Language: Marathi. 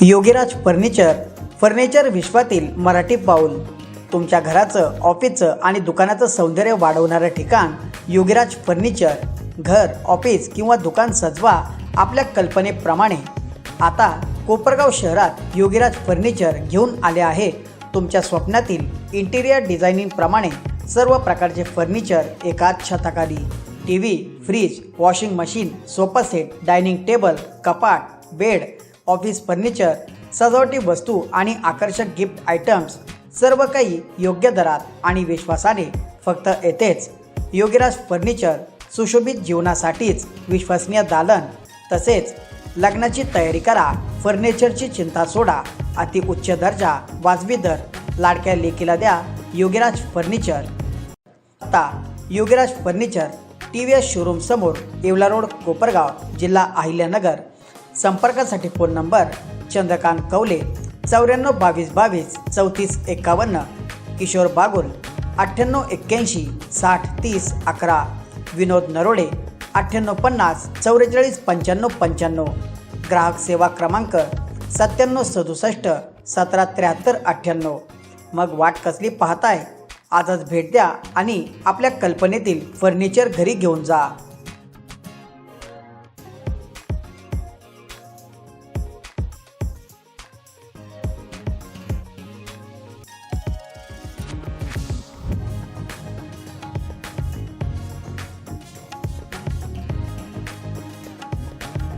योगीराज फर्निचर फर्निचर विश्वातील मराठी पाऊल. तुमच्या घराचं ऑफिसचं आणि दुकानाचं सौंदर्य वाढवणारं ठिकाण योगीराज फर्निचर. घर ऑफिस किंवा दुकान सजवा आपल्या कल्पनेप्रमाणे. आता कोपरगाव शहरात योगीराज फर्निचर घेऊन आले आहे तुमच्या स्वप्नातील इंटिरियर डिझायनिंगप्रमाणे सर्व प्रकारचे फर्निचर एकाच छताखाली. T V fridge washing machine sofa set dining table कपाट बेड ऑफिस फर्निचर सजावटी वस्तू आणि आकर्षक गिफ्ट आयटम्स सर्व काही योग्य दरात आणि विश्वासाने फक्त येथेच योगीराज फर्निचर सुशोभित जीवनासाठीच विश्वसनीय दालन. तसेच लग्नाची तयारी करा फर्निचरची चिंता सोडा अति उच्च दर्जा वाजवी दर लाडक्या लेकीला द्या योगीराज फर्निचर. आता Yogiraj furniture T V S showroom समोर येवला रोड कोपरगाव जिल्हा अहिल्यानगर. संपर्कासाठी फोन नंबर चंद्रकांत कवले चौऱ्याण्णव बावीस बावीस चौतीस एकावन्न किशोर बागुल अठ्ठ्याण्णव एक्क्याऐंशी साठ तीस अकरा विनोद नरोडे अठ्ठ्याण्णव पन्नास चौवेचाळीस पंच्याण्णव पंच्याण्णव. ग्राहक सेवा क्रमांक सत्त्याण्णव सदुसष्ट सतरा त्र्याहत्तर अठ्ठ्याण्णव. मग वाट कसली पाहताय? आजच भेट द्या आणि आपल्या कल्पनेतील फर्निचर घरी घेऊन जा.